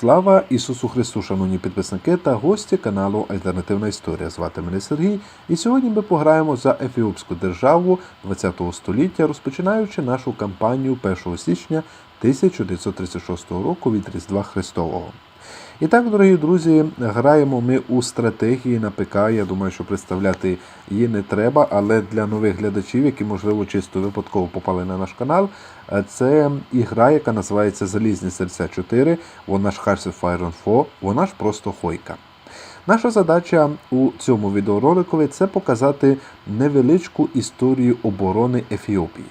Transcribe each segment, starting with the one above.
Слава Ісусу Христу, шановні підписники та гості каналу Альтернативна Історія. Звати мене Сергій, і сьогодні ми пограємо за Ефіопську державу ХХ століття, розпочинаючи нашу кампанію 1 січня 1936 року від Різдва Христового. І так, дорогі друзі, граємо ми у стратегії на ПК. Я думаю, що представляти її не треба, але для нових глядачів, які, можливо, чисто випадково попали на наш канал, е, це ігра, яка називається Залізні серця 4. Вона ж Hearts of Iron 4, вона ж просто Хойка. Наша задача у цьому відеороликові це показати невеличку історію оборони Ефіопії.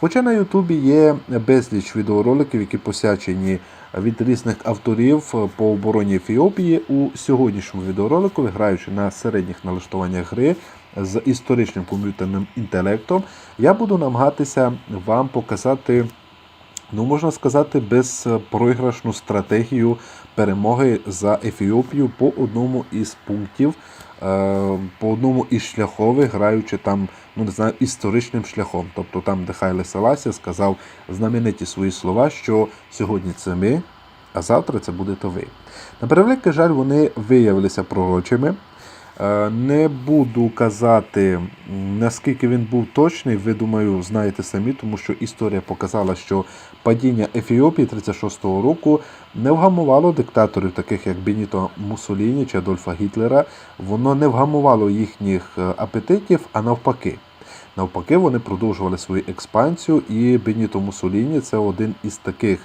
Хоча на Ютубі є безліч відеороликів, які посячені від різних авторів по обороні Ефіопії, у сьогоднішньому відеоролику, граючи на середніх налаштуваннях гри з історичним комп'ютерним інтелектом, я буду намагатися вам показати ну можна сказати, безпроіграшну стратегію перемоги за Ефіопію по одному із пунктів, е, по одному із шляхових, граючи там, ну не знаю, історичним шляхом. Тобто там, де Хайле Селасія сказав знамениті свої слова, що сьогодні це ми, а завтра це будете ви. На превеликий жаль, вони виявилися пророчими. Е, Не буду казати, наскільки він був точний, ви думаю, знаєте самі, тому що історія показала, що падіння Ефіопії 36-го року не вгамувало диктаторів, таких як Беніто Муссоліні чи Адольфа Гітлера. Воно не вгамувало їхніх е, апетитів, а навпаки. Навпаки, вони продовжували свою експансію, і Беніто Муссоліні це один із таких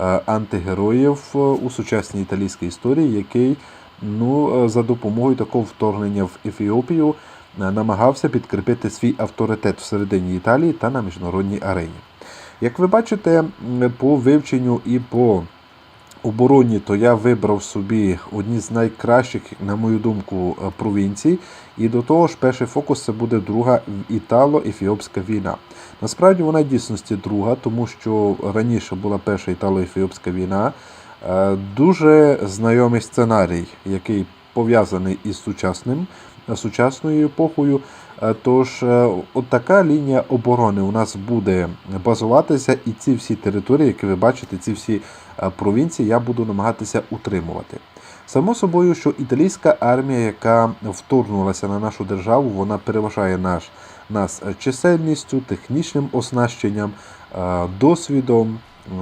е, антигероїв у сучасній італійській історії, який ну, е, за допомогою такого вторгнення в Ефіопію е, намагався підкріпити свій авторитет всередині Італії та на міжнародній арені. Як ви бачите, по вивченню і по обороні, то я вибрав собі одні з найкращих, на мою думку, е, провінцій. І до того ж, перший фокус це буде друга італо-ефіопська війна. Насправді вона дійсності друга, тому що раніше була перша італо-ефіопська війна. Е, Дуже знайомий сценарій, який пов'язаний із сучасним, е, сучасною епохою. Е, Тож, от така лінія оборони у нас буде базуватися, і ці всі території, які ви бачите, ці всі провінції, я буду намагатися утримувати. Само собою, що італійська армія, яка вторгнулася на нашу державу, вона переважає наш, нас чисельністю, технічним оснащенням, досвідом,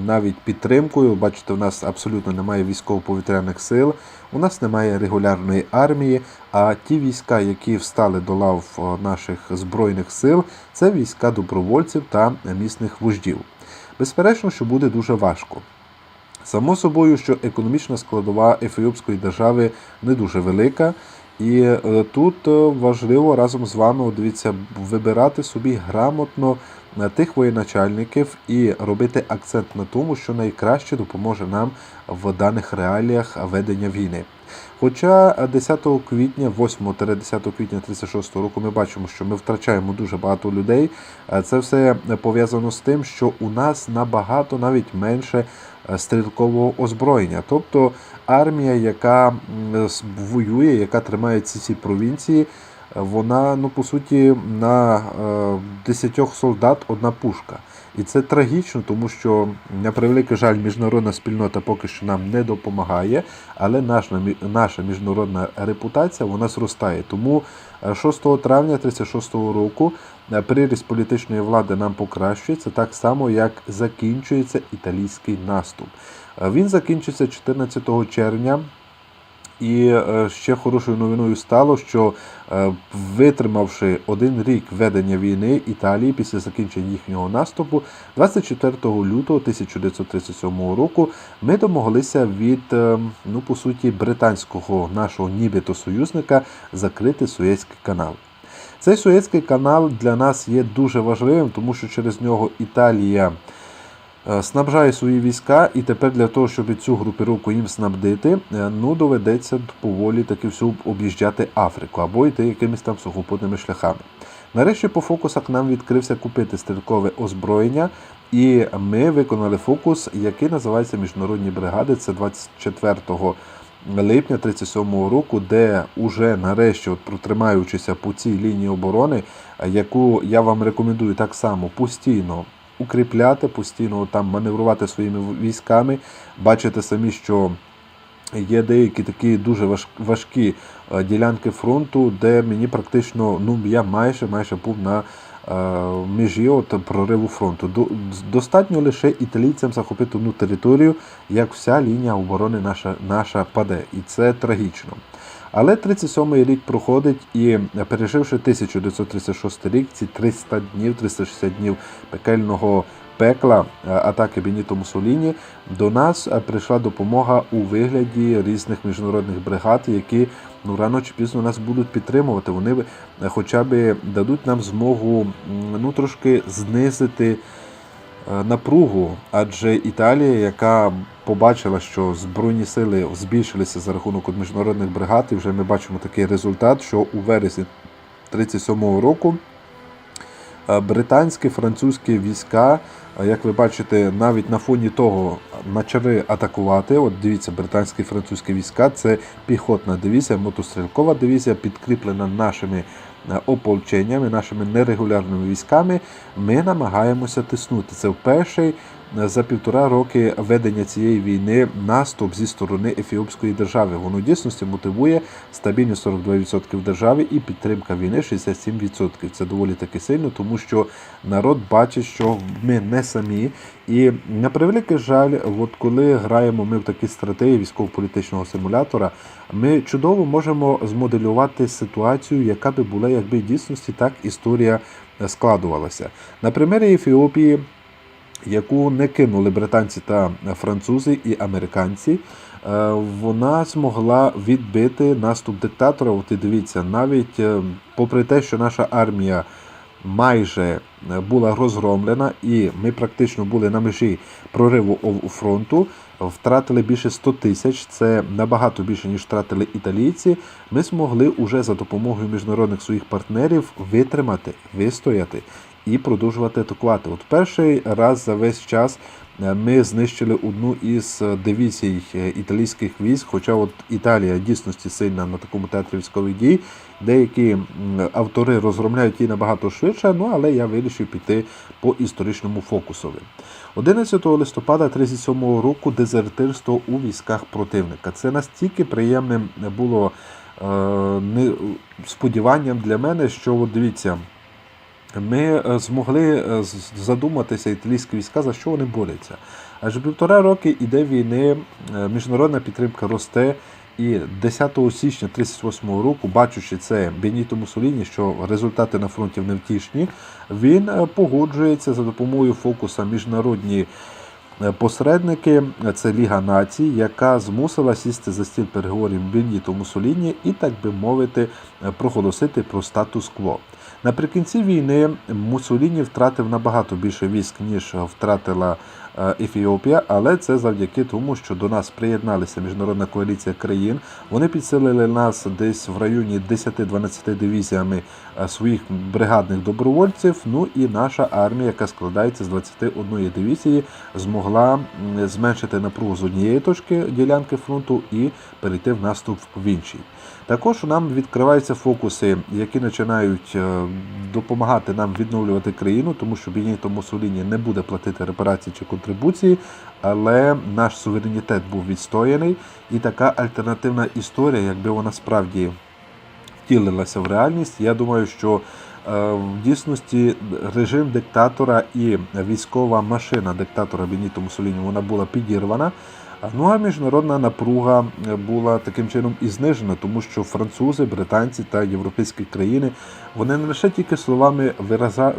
навіть підтримкою. Бачите, у нас абсолютно немає військово-повітряних сил, у нас немає регулярної армії. А ті війська, які встали до лав е, наших збройних сил, це війська добровольців та місних вождів. Безперечно, що буде дуже важко. Само собою, що економічна складова Ефіопської держави не дуже велика. І е, тут е, важливо разом з вами дивіться, вибирати собі грамотно тих воєначальників і робити акцент на тому, що найкраще допоможе нам в даних реаліях ведення війни. Хоча е, 10 квітня, 8-10 квітня 36 року, ми бачимо, що ми втрачаємо дуже багато людей. Це все пов'язано з тим, що у нас набагато навіть менше е, стрілкового озброєння. Тобто армія, яка воює, яка тримає ці ці провінції, вона ну по суті на е, 10 солдат одна пушка. І це трагічно, тому що, на превеликий жаль, міжнародна спільнота поки що нам не допомагає, але наша, наша міжнародна репутація вона зростає. Тому е, 6 травня 36 року е, приріст політичної влади нам покращується так само, як закінчується італійський наступ. Е, Він закінчиться 14 червня. І е, ще хорошою новиною стало, що е, витримавши один рік ведення війни Італії після закінчення їхнього наступу, 24 лютого 1937 року ми домоглися від е, ну по суті британського нашого нібито союзника закрити Суєцький канал. Цей Суєцький канал для нас є дуже важливим, тому що через нього Італія е, снабжає свої війська, і тепер для того, щоб цю групіровку їм снабдити, е, ну доведеться поволі таки всю об'їжджати Африку або йти якимись там сухопутними шляхами. Нарешті по фокусах нам відкрився купити стрілкове озброєння, і ми виконали фокус, який називається Міжнародні бригади. Це 24 липня 37 року, де уже нарешті, от протримаючися по цій лінії оборони, е, яку я вам рекомендую так само постійно укріпляти, постійно там маневрувати своїми військами. Бачите самі, що Є деякі такі дуже важкі е, ділянки фронту, де мені практично, ну я майже майже був на е, межі от прориву фронту. Достатньо лише італійцям захопити одну територію, як вся лінія оборони наша, наша паде. І це трагічно. Але 37-й рік проходить і е, переживши 1936 рік, ці 300 днів, 360 днів пекельного пекла е, атаки Беніто Муссоліні, до нас е, прийшла допомога у вигляді різних міжнародних бригад, які ну рано чи пізно нас будуть підтримувати. Вони хоча б дадуть нам змогу ну трошки знизити напругу, адже Італія, яка побачила, що збройні сили збільшилися за рахунок міжнародних бригад, і вже ми бачимо такий результат, що у вересні 37-го року е, британські французькі війська, е, як ви бачите, навіть на фоні того почали атакувати. От дивіться, британські французькі війська це піхотна дивізія, мотострілкова дивізія, підкріплена нашими е, ополченнями, нашими нерегулярними військами. Ми намагаємося тиснути. Це вперше е, за півтора роки ведення цієї війни наступ зі сторони Ефіопської держави. Воно в дійсності мотивує стабільність 42% в державі і підтримка війни 67%. Це доволі таки сильно, тому що народ бачить, що ми не самі. І на превеликий жаль, от коли граємо ми в такі стратегії військово-політичного симулятора, ми чудово можемо змоделювати ситуацію, яка би була, якби в дійсності так історія е, складувалася. На примері Ефіопії яку не кинули британці та французи і американці. е, Вона змогла відбити наступ диктатора. От і дивіться, навіть е, попри те, що наша армія майже е, була розгромлена, і ми практично були на межі прориву фронту. Втратили більше 100 тисяч, це набагато більше ніж втратили італійці. Ми змогли уже за допомогою міжнародних своїх партнерів витримати, вистояти і продовжувати атакувати. От перший раз за весь час е, ми знищили одну із е, дивізій е, італійських військ, хоча от Італія дійсності сильна на такому театрі військових дій. Деякі автори розгромляють її набагато швидше, ну але я вирішив піти по історичному фокусові. 11 листопада 37 року дезертирство у військах противника. Це настільки приємним було е, сподіванням для мене, що от дивіться. Ми е, змогли е, задуматися італійські війська, за що вони борються. Аж півтора роки іде війни, е, міжнародна підтримка росте. І 10 січня 38 року, бачучи це Беніто Муссоліні, що результати на фронті невтішні, він погоджується за допомогою фокуса міжнародні посередники. Це Ліга націй, яка змусила сісти за стіл переговорів Беніто Муссоліні і, так би мовити, проголосити про статус-кво. Наприкінці війни Муссоліні втратив набагато більше військ, ніж втратила е, Ефіопія, але це завдяки тому, що до нас приєдналися міжнародна коаліція країн. Вони підсилили нас десь в районі 10-12 дивізіями е, своїх бригадних добровольців. Ну і наша армія, яка складається з 21 дивізії, змогла зменшити напругу з однієї точки ділянки фронту і перейти в наступ в іншій. Також нам відкриваються фокуси, які починають е, допомагати нам відновлювати країну, тому що Беніто Муссоліні не буде платити репарації чи контрибуції, але наш суверенітет був відстояний, і така альтернативна історія, якби вона справді втілилася в реальність, я думаю, що е, в дійсності режим диктатора і військова машина диктатора Беніто Муссоліні вона була підірвана. Ну а міжнародна напруга е, була таким чином і знижена, тому що французи, британці та європейські країни вони не лише тільки словами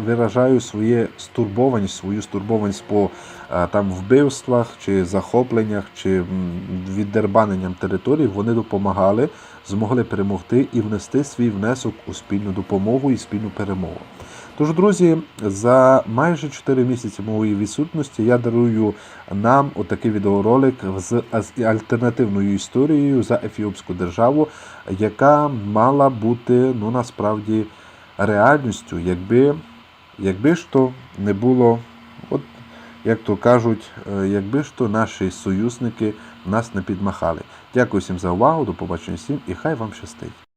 виражають своє стурбованість, свою стурбованість по е, там вбивствах чи захопленнях, чи віддербаненням територій, вони допомагали, змогли перемогти і внести свій внесок у спільну допомогу і спільну перемогу. Тож, друзі, за майже 4 місяці моєї відсутності я дарую нам отакий відеоролик з альтернативною історією за Ефіопську державу, яка мала бути ну насправді реальністю, якби, якби ж то не було, от як то кажуть, е, якби ж то наші союзники нас не підмахали. Дякую всім за увагу, до побачення всім і хай вам щастить.